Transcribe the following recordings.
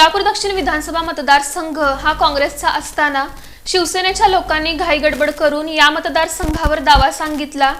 सोलापूर दक्षिण विधानसभा मतदारसंघ हा काँग्रेसचा असताना शिवसेनेच्या लोकांनी घाईगडबड करून या मतदारसंघावर दावा सांगितला.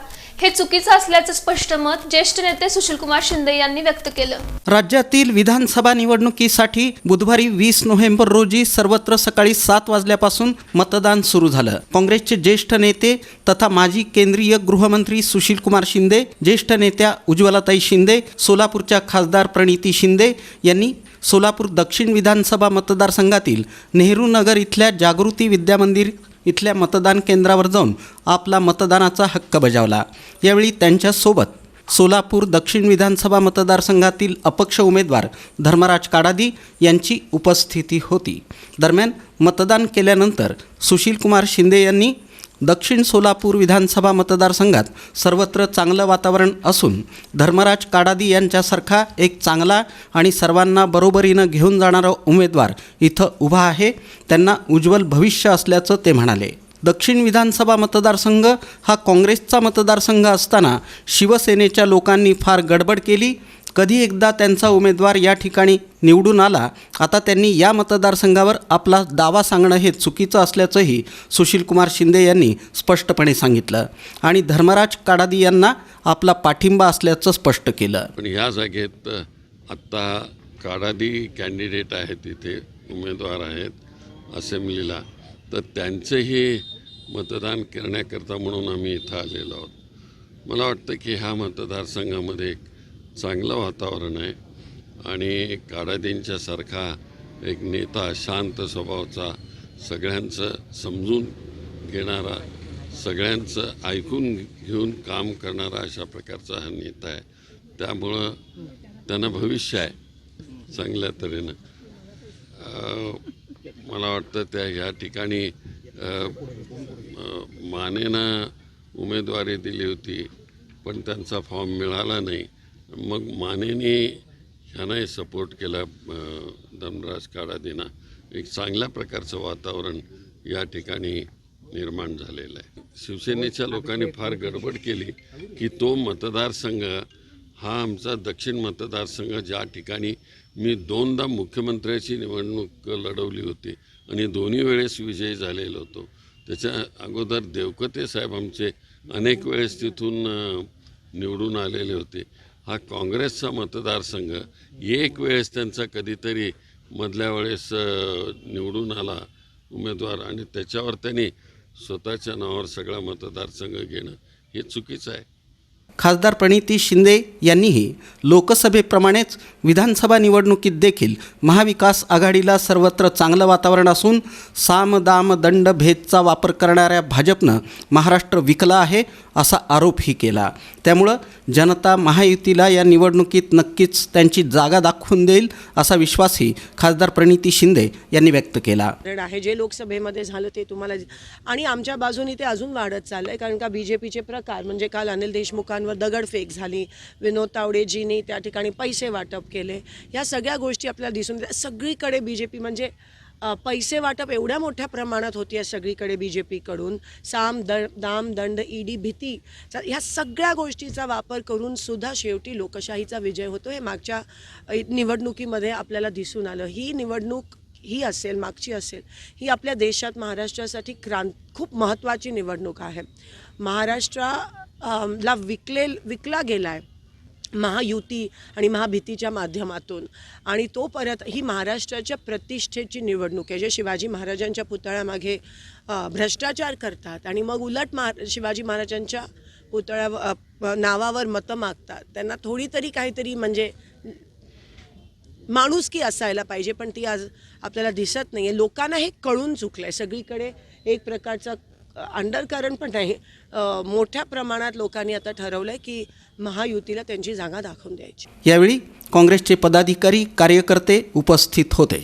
हे चुकीचं असल्याचं स्पष्ट मत ज्येष्ठ नेते सुशीलकुमार शिंदे यांनी व्यक्त केलं. राज्यातील विधानसभा निवडणुकीसाठी बुधवारी वीस नोव्हेंबर रोजी सर्वत्र सकाळी सात वाजल्यापासून मतदान सुरू झालं. काँग्रेसचे ज्येष्ठ नेते तथा माजी केंद्रीय गृहमंत्री सुशीलकुमार शिंदे ज्येष्ठ नेत्या उज्ज्वलाताई शिंदे सोलापूरच्या खासदार प्रणिती शिंदे यांनी सोलापूर दक्षिण विधानसभा मतदारसंघातील नेहरू नगर इथल्या जागृती विद्यामंदिर इथल्या मतदान केंद्रावर जाऊन आपला मतदानाचा हक्क बजावला. यावेळी त्यांच्यासोबत सोलापूर दक्षिण विधानसभा मतदारसंघातील अपक्ष उमेदवार धर्मराज काडादी यांची उपस्थिती होती. दरम्यान मतदान केल्यानंतर सुशीलकुमार शिंदे यांनी दक्षिण सोलापूर विधानसभा मतदारसंघात सर्वत्र चांगलं वातावरण असून धर्मराज काडादी यांच्यासारखा एक चांगला आणि सर्वांना बरोबरीनं घेऊन जाणारा उमेदवार इथं उभा आहे. त्यांना उज्ज्वल भविष्य असल्याचं ते म्हणाले. दक्षिण विधानसभा मतदारसंघ हा काँग्रेसचा मतदारसंघ असताना शिवसेनेच्या लोकांनी फार गडबड केली. कधी एकदा त्यांचा उमेदवार या ठिकाणी निवडून आला आता त्यांनी या मतदारसंघावर आपला दावा सांगणं हे चुकीचं असल्याचंही सुशीलकुमार शिंदे यांनी स्पष्टपणे सांगितलं. आणि धर्मराज काडादी यांना आपला पाठिंबा असल्याचं स्पष्ट केलं. पण ह्या जागेत आत्ता काडादी कॅन्डिडेट आहेत इथे उमेदवार आहेत असेंब्लीला तर त्यांचंही मतदान करण्याकरता म्हणून आम्ही इथं आलेलो आहोत. मला वाटतं की ह्या मतदारसंघामध्ये एक चांगलं वातावरण आहे. आणि काडादींच्यासारखा एक नेता शांत स्वभावाचा सगळ्यांचं समजून घेणारा सगळ्यांचं ऐकून घेऊन काम करणारा अशा प्रकारचा हा नेता आहे. त्यामुळं त्यांना भविष्य आहे चांगल्या तऱ्हेनं. मला वाटतं त्या ह्या ठिकाणी मानेना मानेनं उमेदवारी दिली होती पण त्यांचा फॉर्म मिळाला नाही. मग मानेने ह्यानाही सपोर्ट केला धनराज काडादीना एक चांगल्या प्रकारचं वातावरण या ठिकाणी निर्माण झालेलं आहे. शिवसेनेच्या लोकांनी फार गडबड केली की तो मतदारसंघ हा आमचा दक्षिण मतदारसंघ ज्या ठिकाणी मी दोनदा मुख्यमंत्र्याची निवडणूक लढवली होती आणि दोन्ही वेळेस विजयी झालेलो होतो. त्याच्या अगोदर देवकते साहेब आमचे अनेक वेळेस तिथून निवडून आलेले होते. हा काँग्रेसचा मतदारसंघ एक वेळेस त्यांचा कधीतरी मधल्या वेळेस निवडून आला उमेदवार आणि त्याच्यावर त्यांनी स्वतःच्या नावावर सगळा मतदारसंघ घेणं हे चुकीचं आहे. खासदार प्रणिती शिंदे यांनीही लोकसभेप्रमाणेच विधानसभा निवडणुकीत देखील महाविकास आघाडीला सर्वत्र चांगलं वातावरण असून साम दाम दंड भेदचा वापर करणाऱ्या भाजपनं महाराष्ट्र विकला आहे असा आरोपही केला. त्यामुळं जनता महायुतीला या निवडणुकीत नक्कीच त्यांची जागा दाखवून देईल असा विश्वासही खासदार प्रणिती शिंदे यांनी व्यक्त केला. आहे जे लोकसभेमध्ये झालं ते तुम्हाला आणि आमच्या बाजूनी ते अजून वाढत चाललंय कारण का बी जे पीचे प्रकार म्हणजे काल अनिल लोकांवर दगडफेक झाली. विनोद तावडेजींनी त्या ठिकाणी पैसे वाटप केले. या सगळ्या गोष्टी आपल्याला दिसून सगळीकडे बी जे पी म्हणजे पैसे वाटप एवढ्या मोठ्या प्रमाणात होती आहे सगळीकडे बी जे पीकडून साम द दाम दंड ईडी भीती. ह्या सगळ्या गोष्टीचा वापर करून सुद्धा शेवटी लोकशाहीचा विजय होतो. हे मागच्या निवडणुकीमध्ये आपल्याला दिसून आलं. ही निवडणूक ही असेल मागची असेल ही आपल्या देशात महाराष्ट्रासाठी क्रांत खूप महत्त्वाची निवडणूक आहे. महाराष्ट्रा ला विकले विकला गेला आहे महायुती आणि महाभीतीच्या माध्यमातून. आणि तो परत ही महाराष्ट्राच्या प्रतिष्ठेची निवडणूक आहे. जे शिवाजी महाराजांच्या पुतळ्यामागे भ्रष्टाचार करतात आणि मग उलट महा शिवाजी महाराजांच्या पुतळ्या नावावर मतं मागतात. त्यांना थोडी तरी काहीतरी म्हणजे माणुसकी असायला पाहिजे पण ती आज आपल्याला दिसत नाही आहे लोकांना हे कळून चुकलं आहे सगळीकडे एक प्रकारचं अंडरकरण पण नाही मोठ्या प्रमाणात लोकांनी आता ठरवलं आहे की महायुतीला त्यांची जागा दाखवून द्यायची. यावेळी काँग्रेसचे पदाधिकारी कार्यकर्ते उपस्थित होते.